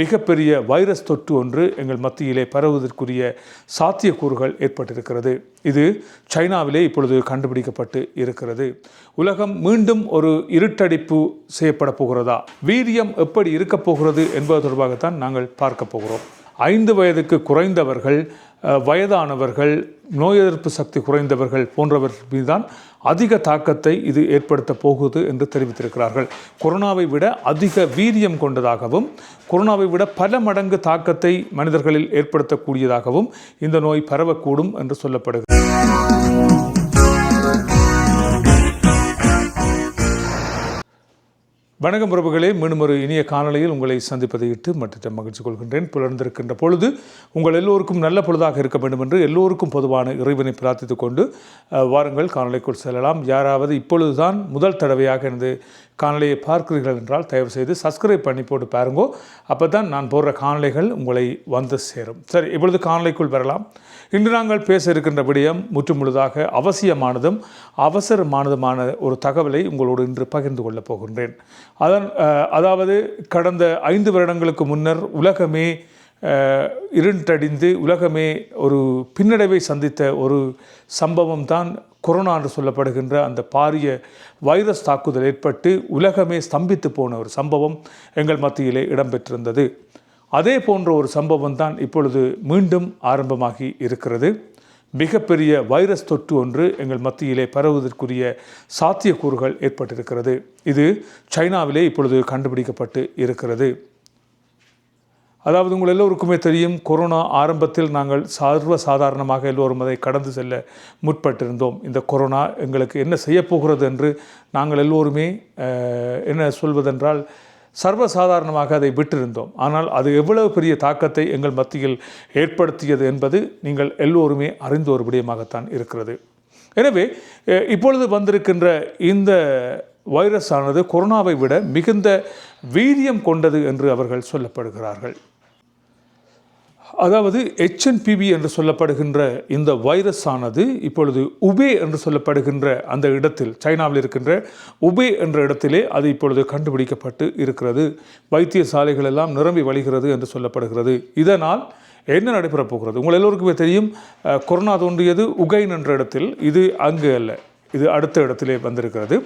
மிகப்பெரிய வைரஸ் தொற்று ஒன்று எங்கள் மத்தியிலே பரவுவதற்குரிய சாத்தியக்கூறுகள் ஏற்பட்டிருக்கிறது. இது சைனாவிலே இப்பொழுது கண்டுபிடிக்கப்பட்டு இருக்கிறது. உலகம் மீண்டும் ஒரு இருட்டடிப்பு செய்யப்பட போகிறதா? வீரியம் எப்படி இருக்கப் போகிறது என்பது தொடர்பாகத்தான் நாங்கள் பார்க்க போகிறோம். ஐந்து வயதுக்கு குறைந்தவர்கள் வயதானவர்கள் நோய் எதிர்ப்பு சக்தி குறைந்தவர்கள் போன்றவர்கள் மீதுதான் அதிக தாக்கத்தை இது ஏற்படுத்த போகுது என்று தெரிவித்திருக்கிறார்கள். கொரோனாவை விட அதிக வீரியம் கொண்டதாகவும் கொரோனாவை விட பல மடங்கு தாக்கத்தை மனிதர்களில் ஏற்படுத்தக்கூடியதாகவும் இந்த நோய் பரவக்கூடும் என்று சொல்லப்படுகிறது. வணக்கம் பிரபுகளே மீண்டும் ஒரு இனிய காணொலியில் உங்களை சந்திப்பதை இட்டு மற்ற மகிழ்ச்சி கொள்கின்றேன். புலர்ந்திருக்கின்ற பொழுது உங்கள் எல்லோருக்கும் நல்ல பொழுதாக இருக்க வேண்டும் என்று எல்லோருக்கும் பொதுவான இறைவனை பிரார்த்தித்துக் கொண்டு வாருங்கள் காணொலிக்குள் செல்லலாம். யாராவது இப்பொழுதுதான் முதல் தடவையாக எனது காணொலியை பார்க்கிறீர்கள் என்றால் தயவு செய்து சப்ஸ்கிரைப் பண்ணி போட்டு பாருங்கோ. அப்போ தான் நான் போடுற காணொலிகள் உங்களை வந்து சேரும். சரி இப்பொழுது காணொலிக்குள் வரலாம். இன்று நாங்கள் பேச இருக்கின்ற விடயம் முற்று முழுதாக அவசியமானதும் அவசரமானதுமான ஒரு தகவலை உங்களோடு இன்று பகிர்ந்து கொள்ளப் போகின்றேன். அதன் அதாவது கடந்த ஐந்து வருடங்களுக்கு முன்னர் உலகமே இருண்டடிந்து உலகமே ஒரு பின்னடைவை சந்தித்த ஒரு சம்பவம் தான் கொரோனா என்று சொல்லப்படுகின்ற அந்த பாரிய வைரஸ் தாக்குதல் ஏற்பட்டு உலகமே ஸ்தம்பித்து போன ஒரு சம்பவம் எங்கள் மத்தியிலே இடம்பெற்றிருந்தது. அதே போன்ற ஒரு சம்பவம் தான் இப்பொழுது மீண்டும் ஆரம்பமாகி இருக்கிறது. மிகப்பெரிய வைரஸ் தொற்று ஒன்று எங்கள் மத்தியிலே பரவுவதற்குரிய சாத்தியக்கூறுகள் ஏற்பட்டிருக்கிறது. இது சைனாவிலே இப்பொழுது கண்டுபிடிக்கப்பட்டு இருக்கிறது. அதாவது உங்கள் எல்லோருக்குமே தெரியும் கொரோனா ஆரம்பத்தில் நாங்கள் சர்வ சாதாரணமாக எல்லோரும் அதை கடந்து செல்ல முற்பட்டிருந்தோம். இந்த கொரோனா எங்களுக்கு என்ன செய்யப்போகிறது என்று நாங்கள் எல்லோருமே என்ன சொல்வதென்றால் சர்வசாதாரணமாக அதை விட்டிருந்தோம். ஆனால் அது எவ்வளவு பெரிய தாக்கத்தை எங்கள் மத்தியில் ஏற்படுத்தியது என்பது நீங்கள் எல்லோருமே அறிந்த ஒரு விடயமாகத்தான் இருக்கிறது. எனவே இப்பொழுது வந்திருக்கின்ற இந்த வைரஸ் ஆனது கொரோனாவை விட மிகுந்த வீரியம் கொண்டது என்று அவர்கள் சொல்லப்படுகிறார்கள். அதாவது HNPV என்று சொல்லப்படுகின்ற இந்த வைரஸ் ஆனது இப்பொழுது உபே என்று சொல்லப்படுகின்ற அந்த இடத்தில் சைனாவில் இருக்கின்ற உபே என்ற இடத்திலே அது இப்பொழுது கண்டுபிடிக்கப்பட்டு இருக்கிறது. வைத்தியசாலைகள் எல்லாம் நிரம்பி வழிகிறது என்று சொல்லப்படுகிறது. இதனால் என்ன நடைபெறப் போகிறது? உங்கள் எல்லோருக்குமே தெரியும் கொரோனா தோன்றியது உகைன் என்ற இடத்தில். இது அங்கு அல்ல. இது அடுத்த இடத்திலே வந்திருக்கிறது.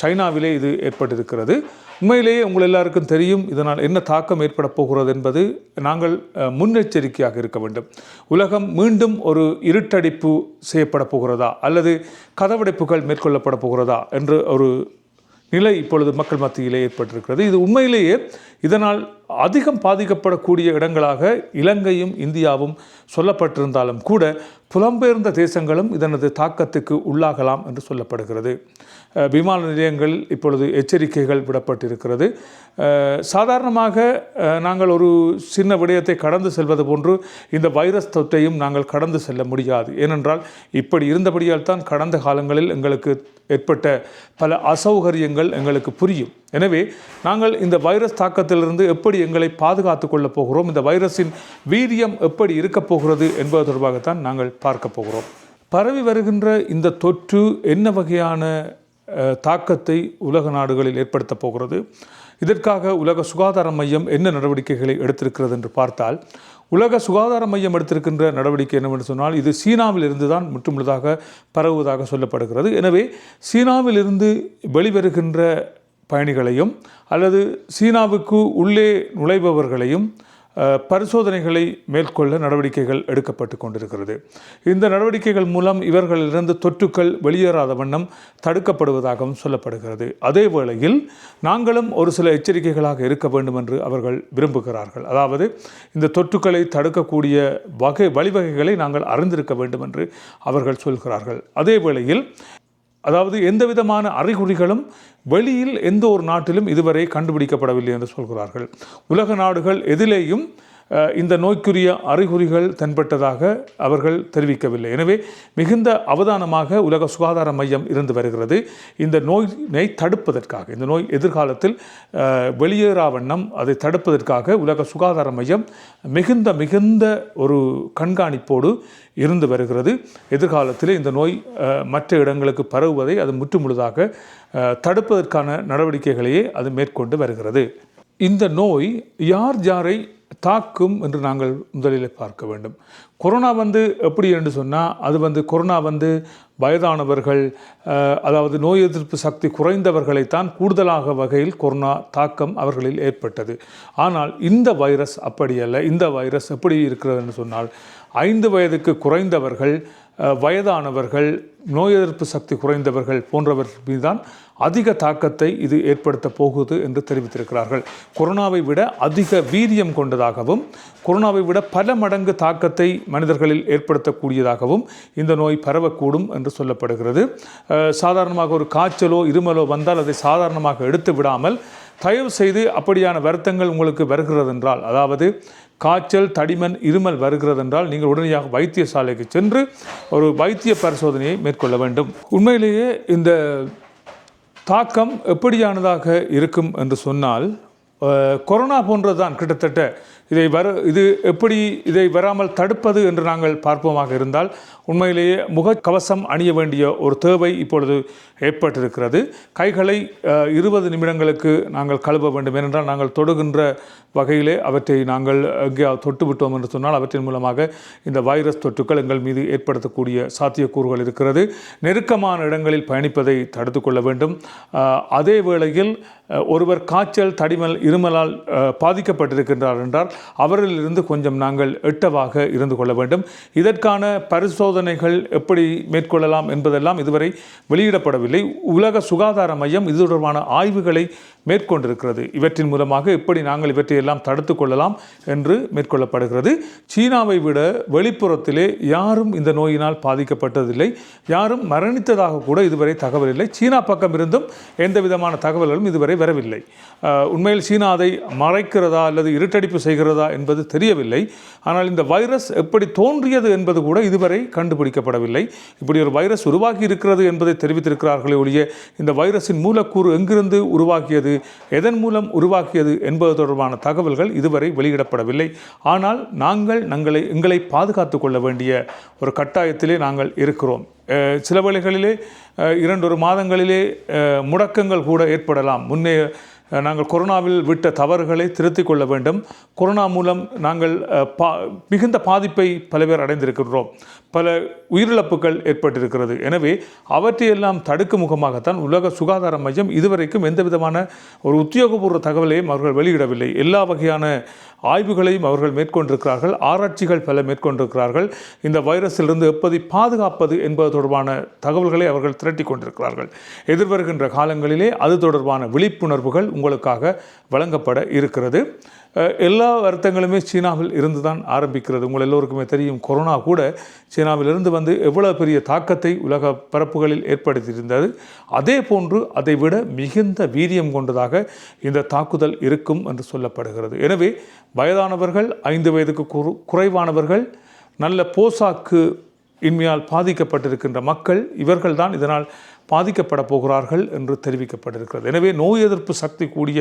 சைனாவிலே இது ஏற்பட்டிருக்கிறது. உண்மையிலேயே உங்கள் எல்லாருக்கும் தெரியும் இதனால் என்ன தாக்கம் ஏற்பட போகிறது என்பது நாங்கள் முன்னெச்சரிக்கையாக இருக்க வேண்டும். உலகம் மீண்டும் ஒரு இருட்டடிப்பு செய்யப்பட போகிறதா அல்லது கதவடைப்புகள் மேற்கொள்ளப்பட போகிறதா என்று ஒரு நிலை இப்பொழுது மக்கள் மத்தியிலே ஏற்பட்டிருக்கிறது. இது உண்மையிலேயே இதனால் அதிகம் பாதிக்கப்படக்கூடிய இடங்களாக இலங்கையும் இந்தியாவும் சொல்லப்பட்டிருந்தாலும் கூட புலம்பெயர்ந்த தேசங்களும் இதனது தாக்கத்துக்கு உள்ளாகலாம் என்று சொல்லப்படுகிறது. விமான நிலையங்கள் இப்பொழுது எச்சரிக்கைகள் விடப்பட்டிருக்கிறது. சாதாரணமாக நாங்கள் ஒரு சின்ன விடயத்தை கடந்து செல்வது போன்று இந்த வைரஸ் தொற்றையும் நாங்கள் கடந்து செல்ல முடியாது. ஏனென்றால் இப்படி இருந்தபடியால் தான் கடந்த காலங்களில் எங்களுக்கு ஏற்பட்ட பல அசௌகரியங்கள் எங்களுக்கு புரியும். எனவே நாங்கள் இந்த வைரஸ் தாக்கத்திலிருந்து எப்படி எங்களை பாதுகாத்து கொள்ளப் போகிறோம் இந்த வைரஸின் வீரியம் எப்படி இருக்கப் போகிறது என்பது தொடர்பாகத்தான் நாங்கள் பார்க்க போகிறோம். பரவி வருகின்ற இந்த தொற்று என்ன வகையான தாக்கத்தை உலக நாடுகளில் ஏற்படுத்தப் போகிறது. இதற்காக உலக சுகாதார மையம் என்ன நடவடிக்கைகளை எடுத்திருக்கிறது என்று பார்த்தால் உலக சுகாதார மையம் எடுத்திருக்கின்ற நடவடிக்கை என்னவென்று சொன்னால் இது சீனாவில் இருந்து தான் முற்றுமுழுதாக பரவுவதாக சொல்லப்படுகிறது. எனவே சீனாவிலிருந்து வெளிவருகின்ற பயணிகளையும் அல்லது சீனாவுக்கு உள்ளே நுழைபவர்களையும் பரிசோதனைகளை மேற்கொள்ள நடவடிக்கைகள் எடுக்கப்பட்டு கொண்டிருக்கிறது. இந்த நடவடிக்கைகள் மூலம் இவர்களிலிருந்து தொற்றுக்கள் வெளியேறாத வண்ணம் தடுக்கப்படுவதாகவும் சொல்லப்படுகிறது. அதே வேளையில் நாங்களும் ஒரு சில எச்சரிக்கைகளாக இருக்க வேண்டும் என்று அவர்கள் விரும்புகிறார்கள். அதாவது இந்த தொற்றுக்களை தடுக்கக்கூடிய வகை வழிவகைகளை நாங்கள் அறிந்திருக்க வேண்டும் என்று அவர்கள் சொல்கிறார்கள். அதே வேளையில் அதாவது எந்த விதமான அறிகுறிகளும் வெளியில் எந்த ஒரு நாட்டிலும் இதுவரை கண்டுபிடிக்கப்படவில்லை என்று சொல்கிறார்கள். உலக நாடுகள் எதிலேயும் இந்த நோய்க்குரிய அறிகுறிகள் தென்பட்டதாக அவர்கள் தெரிவிக்கவில்லை. எனவே மிகுந்த அவதானமாக உலக சுகாதார மையம் இருந்து வருகிறது. இந்த நோயினை தடுப்பதற்காக இந்த நோய் எதிர்காலத்தில் வெளியேறா வண்ணம் அதை தடுப்பதற்காக உலக சுகாதார மையம் மிகுந்த மிகுந்த ஒரு கண்காணிப்போடு இருந்து வருகிறது. எதிர்காலத்தில் இந்த நோய் மற்ற இடங்களுக்கு பரவுவதை அது முற்றுமுழுதாக தடுப்பதற்கான நடவடிக்கைகளையே அது மேற்கொண்டு வருகிறது. இந்த நோய் யார் யாரை தாக்கும் என்று நாங்கள் முதலில் பார்க்க வேண்டும். கொரோனா வந்து எப்படி என்று சொன்னால் அது வந்து கொரோனா வந்து வயதானவர்கள் அதாவது நோய் எதிர்ப்பு சக்தி குறைந்தவர்களைத்தான் கூடுதலாக வகையில் கொரோனா தாக்கம் அவர்களில் ஏற்பட்டது. ஆனால் இந்த வைரஸ் அப்படி அல்ல. இந்த வைரஸ் எப்படி இருக்கிறது என்று சொன்னால் ஐந்து வயதுக்கு குறைந்தவர்கள் வயதானவர்கள் நோய் எதிர்ப்பு சக்தி குறைந்தவர்கள் போன்றவர்கள் மீதுதான் அதிக தாக்கத்தை இது ஏற்படுத்த போகுது என்று தெரிவித்திருக்கிறார்கள். கொரோனாவை விட அதிக வீரியம் கொண்டதாகவும் கொரோனாவை விட பல மடங்கு தாக்கத்தை மனிதர்களில் ஏற்படுத்தக்கூடியதாகவும் இந்த நோய் பரவக்கூடும் என்று சொல்லப்படுகிறது. சாதாரணமாக ஒரு காய்ச்சலோ இருமலோ வந்தால் அதை சாதாரணமாக எடுத்து விடாமல் தயவு செய்து அப்படியான வருத்தங்கள் உங்களுக்கு வருகிறது என்றால் அதாவது காய்ச்சல் தடிமன் இருமல் வருகிறது என்றால் நீங்கள் உடனடியாக வைத்தியசாலைக்கு சென்று ஒரு வைத்திய பரிசோதனையை மேற்கொள்ள வேண்டும். உண்மையிலேயே இந்த தாக்கம் எப்படியானதாக இருக்கும் என்று சொன்னால் கொரோனா போன்றதுதான் கிட்டத்தட்ட இதை வர இது எப்படி இதை வராமல் தடுப்பது என்று நாங்கள் பார்ப்போமாக இருந்தால் உண்மையிலேயே முகக்கவசம் அணிய வேண்டிய ஒரு தேவை இப்பொழுது ஏற்பட்டிருக்கிறது. கைகளை இருபது நிமிடங்களுக்கு நாங்கள் கழுவ வேண்டும். ஏனென்றால் நாங்கள் தொடுகின்ற வகையிலே அவற்றை நாங்கள் தொட்டு விட்டோம் என்று சொன்னால் அவற்றின் மூலமாக இந்த வைரஸ் தொற்றுக்கள் எங்கள் மீது ஏற்படுத்தக்கூடிய சாத்தியக்கூறுகள் இருக்கிறது. நெருக்கமான இடங்களில் பயணிப்பதை தடுத்து கொள்ள வேண்டும். அதே வேளையில் ஒருவர் காய்ச்சல் தடிமல் இருமலால் பாதிக்கப்பட்டிருக்கின்றார் என்றால் அவரிலிருந்து கொஞ்சம் நாங்கள் எட்டவாக இருந்து கொள்ள வேண்டும். இதற்கான பரிசோதனைகள் எப்படி மேற்கொள்ளலாம் என்பதெல்லாம் இதுவரை வெளியிடப்படவில்லை. உலக சுகாதார மையம் இது தொடர்பான ஆய்வுகளை மேற்கொண்டிருக்கிறது. இவற்றின் மூலமாக எப்படி நாங்கள் இவற்றை எல்லாம் தடுத்து கொள்ளலாம் என்று மேற்கொள்ளப்படுகிறது. சீனாவை விட வெளிப்புறத்திலே யாரும் இந்த நோயினால் பாதிக்கப்பட்டதில்லை. யாரும் மரணித்ததாக கூட இதுவரை தகவல் இல்லை. சீனா பக்கம் இருந்தும் எந்த விதமான தகவல்களும் இதுவரை வரவில்லை. உண்மையில் சீனா அதை மறைக்கிறதா அல்லது இருட்டடிப்பு செய்கிறதா என்பது தெரியவில்லை. ஆனால் இந்த வைரஸ் எப்படி தோன்றியது என்பது கூட இதுவரை கண்டுபிடிக்கப்படவில்லை. இப்படி ஒரு வைரஸ் உருவாகி இருக்கிறது என்பதை தெரிவித்திருக்கிறார்களே ஒழிய இந்த வைரஸின் மூலக்கூறு எங்கிருந்து உருவாக்கியது எதன் மூலம் உருவாக்கியது என்பது தொடர்பான தகவல்கள் இதுவரை வெளியிடப்படவில்லை. ஆனால் நாங்கள் நாங்களை எங்களை பாதுகாத்து கொள்ள வேண்டிய ஒரு கட்டாயத்திலே நாங்கள் இருக்கிறோம். சில வேளைகளிலே இரண்டொரு மாதங்களிலே முடக்கங்கள் கூட ஏற்படலாம். முன்னே நாங்கள் கொரோனாவில் விட்ட தவறுகளை திருத்திக் கொள்ள வேண்டும். கொரோனா மூலம் நாங்கள் பா மிகுந்த பாதிப்பை பல பேர் அடைந்திருக்கின்றோம். பல உயிரிழப்புகள் ஏற்பட்டிருக்கிறது. எனவே அவற்றையெல்லாம் தடுக்கும் முகமாகத்தான் உலக சுகாதார மையம் இதுவரைக்கும் எந்த விதமான ஒரு உத்தியோகபூர்வ தகவலையும் அவர்கள் வெளியிடவில்லை. எல்லா வகையான ஆய்வுகளையும் அவர்கள் மேற்கொண்டிருக்கிறார்கள். ஆராய்ச்சிகள் பல மேற்கொண்டிருக்கிறார்கள். இந்த வைரஸிலிருந்து எப்படி பாதுகாப்பது என்பது தொடர்பான தகவல்களை அவர்கள் திரட்டி கொண்டிருக்கிறார்கள். எதிர்வருகின்ற காலங்களிலே அது தொடர்பான விழிப்புணர்வுகள் உங்களுக்காக வழங்கப்பட இருக்கிறது. எல்லா வருத்தங்களுமே சீனாவில் இருந்து தான் ஆரம்பிக்கிறது. உங்கள் எல்லோருக்குமே தெரியும் கொரோனா கூட சீனாவிலிருந்து வந்து எவ்வளவு பெரிய தாக்கத்தை உலக பரப்புகளில் ஏற்படுத்தியிருந்தது. அதே போன்று அதை விட மிகுந்த வீரியம் கொண்டதாக இந்த தாக்குதல் இருக்கும் என்று சொல்லப்படுகிறது. எனவே வயதானவர்கள் ஐந்து வயதுக்கு குறைவானவர்கள் நல்ல போசாக்கு இன்மையால் பாதிக்கப்பட்டிருக்கின்ற மக்கள் இவர்கள்தான் இதனால் பாதிக்கப்பட போகிறார்கள் என்று தெரிவிக்கப்பட்டிருக்கிறது. எனவே நோய் எதிர்ப்பு சக்தி கூடிய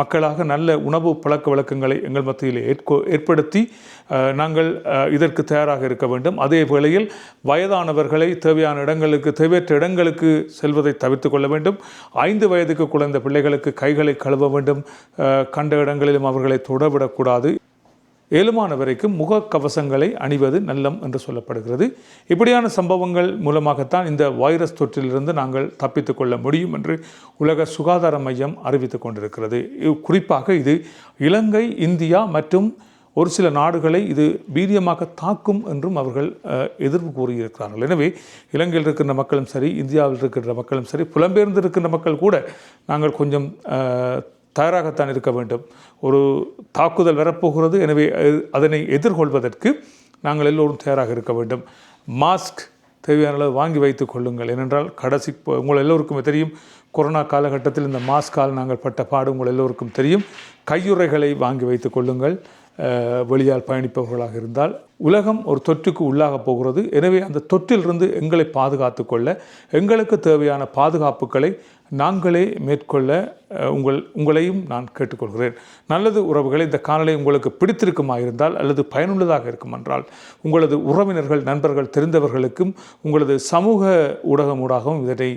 மக்களாக நல்ல உணவு பழக்க வழக்கங்களை எங்கள் மத்தியில் ஏற்படுத்தி நாங்கள் இதற்கு தயாராக இருக்க வேண்டும். அதே வேளையில் வயதானவர்களை தேவையான இடங்களுக்கு தேவையற்ற இடங்களுக்கு செல்வதை தவிர்த்து கொள்ள வேண்டும். ஐந்து வயதுக்கு குழந்த பிள்ளைகளுக்கு கைகளை கழுவ வேண்டும். கண்ட இடங்களிலும் அவர்களை தொடவிடக்கூடாது ஏழுமான வரைக்கும் முகக்கவசங்களை அணிவது நல்லம் என்று சொல்லப்படுகிறது. இப்படியான சம்பவங்கள் மூலமாகத்தான் இந்த வைரஸ் தொற்றிலிருந்து நாங்கள் தப்பித்துக்கொள்ள முடியும் என்று உலக சுகாதார மையம் அறிவித்துக் கொண்டிருக்கிறது. குறிப்பாக இது இலங்கை இந்தியா மற்றும் ஒரு சில நாடுகளை இது வீரியமாக தாக்கும் என்றும் அவர்கள் எதிர்ப்பு கூறியிருக்கிறார்கள். எனவே இலங்கையில் இருக்கின்ற மக்களும் சரி இந்தியாவில் இருக்கின்ற மக்களும் சரி புலம்பெயர்ந்து இருக்கின்ற மக்கள் கூட நாங்கள் கொஞ்சம் தயாராகத்தான் இருக்க வேண்டும். ஒரு தாக்குதல் வரப்போகிறது. எனவே அதனை எதிர்கொள்வதற்கு நாங்கள் எல்லோரும் தயாராக இருக்க வேண்டும். மாஸ்க் தேவையான அளவு வாங்கி வைத்துக் கொள்ளுங்கள். ஏனென்றால் கடைசி இப்போ உங்கள் எல்லோருக்குமே தெரியும் கொரோனா காலகட்டத்தில் இந்த மாஸ்கால் நாங்கள் பட்ட பாடு உங்கள் எல்லோருக்கும் தெரியும். கையுறைகளை வாங்கி வைத்துக் கொள்ளுங்கள். வெளியால் பயணிப்பவர்களாக இருந்தால் உலகம் ஒரு தொற்றுக்கு உள்ளாக போகிறது. எனவே அந்த தொற்றிலிருந்து எங்களை பாதுகாத்து கொள்ள எங்களுக்கு தேவையான பாதுகாப்புகளை நாங்களே மேற்கொள்ள உங்கள் உங்களையும் நான் கேட்டுக்கொள்கிறேன். நல்லது உறவுகளை இந்த காணொலி உங்களுக்கு பிடித்திருக்குமா இருந்தால் அல்லது பயனுள்ளதாக இருக்கும் என்றால் உங்களது உறவினர்கள் நண்பர்கள் தெரிந்தவர்களுக்கும் உங்களது சமூக ஊடகம் ஊடாகவும் இதனை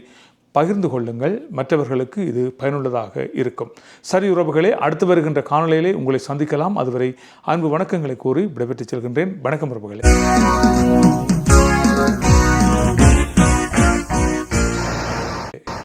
பகிர்ந்து கொள்ளுங்கள். மற்றவர்களுக்கு இது பயனுள்ளதாக இருக்கும். சரி உறவுகளே அடுத்து வருகின்ற காணொலியிலே உங்களை சந்திக்கலாம். அதுவரை அன்பு வணக்கங்களை கூறி விடைபெற்றுச் செல்கின்றேன். வணக்கம் உறவுகளே.